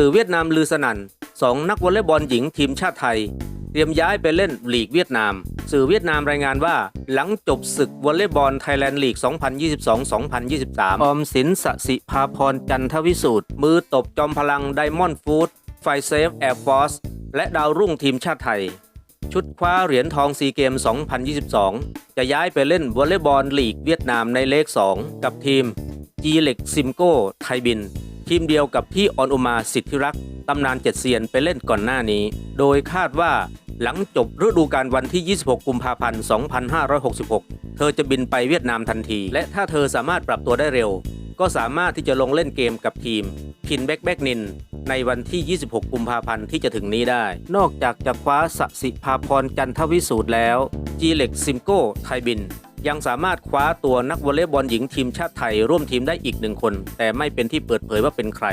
สื่อเวียดนามลือสนั่นสองนักวอลเลย์บอลหญิงทีมชาติไทย เตรียมย้ายไปเล่นลีกเวียดนาม สื่อเวียดนามรายงานว่า หลังจบศึกวอลเลย์บอลไทยแลนด์ลีก 2022-2023 ออมสินสสิภาพรจันทวิสูตรมือตบจอมพลังไดมอนด์ฟู้ดไฟเซฟแอร์ฟอร์สและดาวรุ่งทีมชาติไทย ชุดคว้าเหรียญทองซีเกม 2022 จะย้ายไปเล่นวอลเลย์บอลลีกเวียดนามในเลข 2 กับทีมจีเล็กซิมโก้ไทยบิน ทีมเดียวกับที่ออนอุมาสิทธิรักษ์ตำนานเจ็ดเซียนไปเล่นก่อนหน้านี้ โดยคาดว่าหลังจบฤดูกาลวันที่ 26 กุมภาพันธ์ 2566 เธอจะบินไปเวียดนามทันที และถ้าเธอสามารถปรับตัวได้เร็ว ก็สามารถที่จะลงเล่นเกมกับทีมพินแบ็กแบ็กนิน ในวันที่ 26 กุมภาพันธ์ที่จะถึงนี้ได้ นอกจากจะคว้าสสิภาพรจันทวิสูตรแล้วจีเล็กซิมโก้ไทยบิน ยังสามารถคว้าตัวนักวอลเลย์บอลหญิงทีมชาติไทยร่วมทีมได้อีกหนึ่งคน แต่ไม่เป็นที่เปิดเผยว่าเป็นใคร